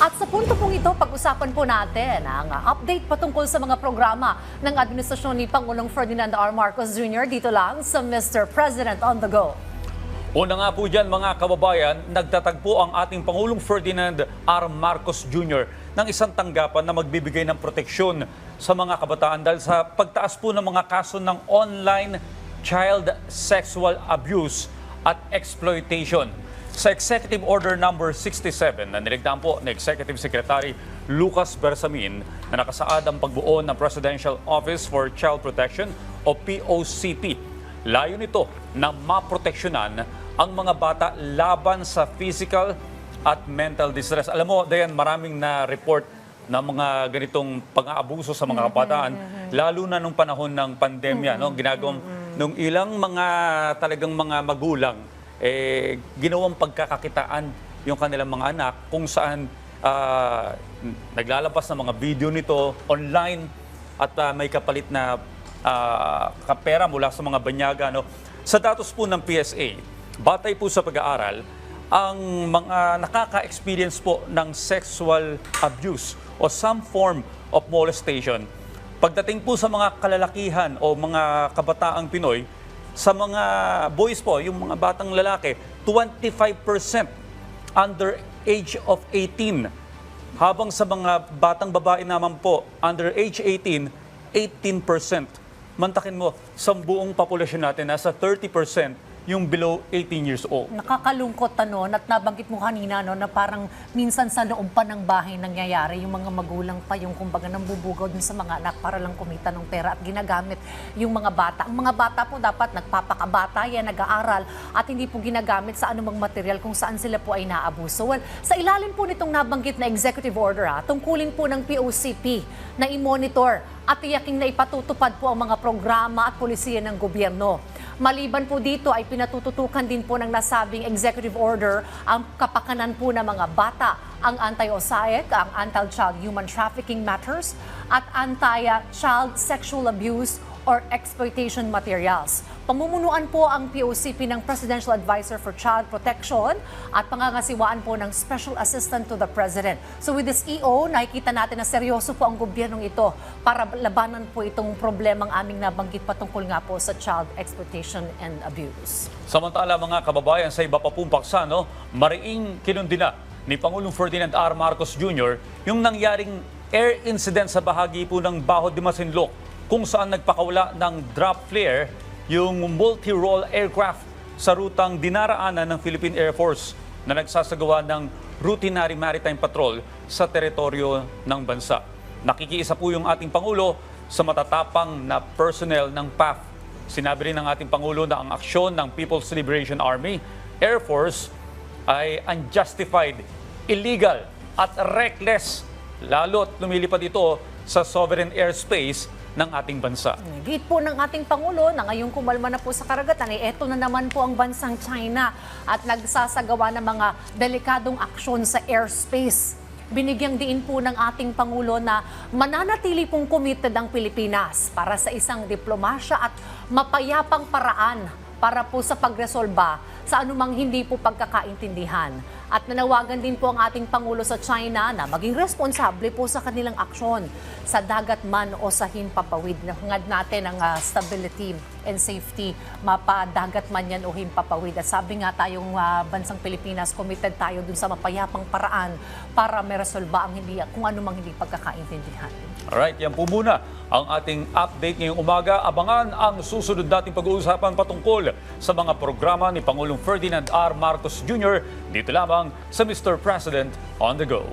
At sa punto pong ito, pag-usapan po natin ang update patungkol sa mga programa ng administrasyon ni Pangulong Ferdinand R. Marcos Jr. dito lang sa Mr. President on the Go. Una nga po dyan mga kababayan, nagtatagpo ang ating Pangulong Ferdinand R. Marcos Jr. ng isang tanggapan na magbibigay ng proteksyon sa mga kabataan dahil sa pagtaas po ng mga kaso ng online child sexual abuse at exploitation. Sa Executive Order Number 67 na niligtaan po ni Executive Secretary Lucas Bersamin na nakasaad ang pagbuo ng Presidential Office for Child Protection o POCP Layo nito na maproteksyonan ang mga bata laban sa physical at mental distress. Alam mo, Dayan, maraming na report na mga ganitong pang-aabuso sa mga kabataan, lalo na nung panahon ng pandemya, no? ginagawang nung ilang mga talagang mga magulang, eh, ginawang pagkakakitaan yung kanilang mga anak kung saan ah, naglalabas ng mga video nito online at ah, may kapalit na ah, kapera mula sa mga banyaga. No? Sa datos po ng PSA, batay po sa pag-aaral, ang mga nakaka-experience po ng sexual abuse o some form of molestation, pagdating po sa mga kalalakihan o mga kabataang Pinoy, sa mga boys po, yung mga batang lalaki, 25% under age of 18. Habang sa mga batang babae naman po, under age 18, 18%. Mantakin mo, sa buong populasyon natin, nasa 30% yung below 18 years old. Nakakalungkot ano, at nabanggit mo kanina no, na parang minsan sa loob pa ng bahay nangyayari, yung mga magulang pa yung kumbaga nambubugaw dun sa mga anak para lang kumita ng pera at ginagamit yung mga bata. Ang mga bata po dapat nagpapakabata yan, nag-aaral at hindi po ginagamit sa anumang material kung saan sila po ay naabuso. Well, sa ilalim po nitong nabanggit na executive order ha, tungkulin po ng POCP na i-monitor at tiyaking na ipatutupad po ang mga programa at polisiya ng gobyerno. Maliban po dito ay pinatututukan din po ng nasabing executive order ang kapakanan po ng mga bata, ang anti-OSAIC, ang Anti-Child Human Trafficking Matters at Anti-Child Sexual Abuse or Exploitation Materials. Pamumunuan po ang POCP ng Presidential Advisor for Child Protection at pangangasiwaan po ng Special Assistant to the President. So with this EO, nakikita natin na seryoso po ang gobyernong ito para labanan po itong problemang aming nabanggit patungkol nga po sa child exploitation and abuse. Samantala mga kababayan sa iba pa pong paksa, no, mariing kinundina ni Pangulong Ferdinand R. Marcos Jr. yung nangyaring air incident sa bahagi po ng Baho de Masinloc kung saan nagpakawala ng drop flare yung multi-role aircraft sa rutang dinaraanan ng Philippine Air Force na nagsasagawa ng routinary maritime patrol sa teritoryo ng bansa. Nakikiisa po yung ating Pangulo sa matatapang na personnel ng PAF Sinabi rin ng ating Pangulo na ang aksyon ng People's Liberation Army, Air Force, ay unjustified, illegal at reckless, lalo at lumilipad ito sa sovereign airspace ng ating bansa. Git po ng ating Pangulo na ngayong kumalma na po sa karagatan, eh, eto na naman po ang bansang China at nagsasagawa ng mga delikadong aksyon sa airspace. Binigyang diin po ng ating Pangulo na mananatili pong committed ang Pilipinas para sa isang diplomasya at mapayapang paraan para po sa pagresolba sa anumang hindi po pagkakaintindihan. At nanawagan din po ang ating Pangulo sa China na maging responsable po sa kanilang aksyon sa dagat man o sa himpapawid. Nahungad natin ang ah, stability and safety, mapadagat man yan o himpapawid. At sabi nga tayong ah, bansang Pilipinas, committed tayo dun sa mapayapang paraan para meresolba ang hindi, kung anumang hindi pagkakaintindihan. Alright, yan po muna ang ating update ngayong umaga. Abangan ang susunod nating pag-uusapan patungkol sa mga programa ni Pangulong Ferdinand R. Marcos Jr. dito lamang sa Mr. President on the Go.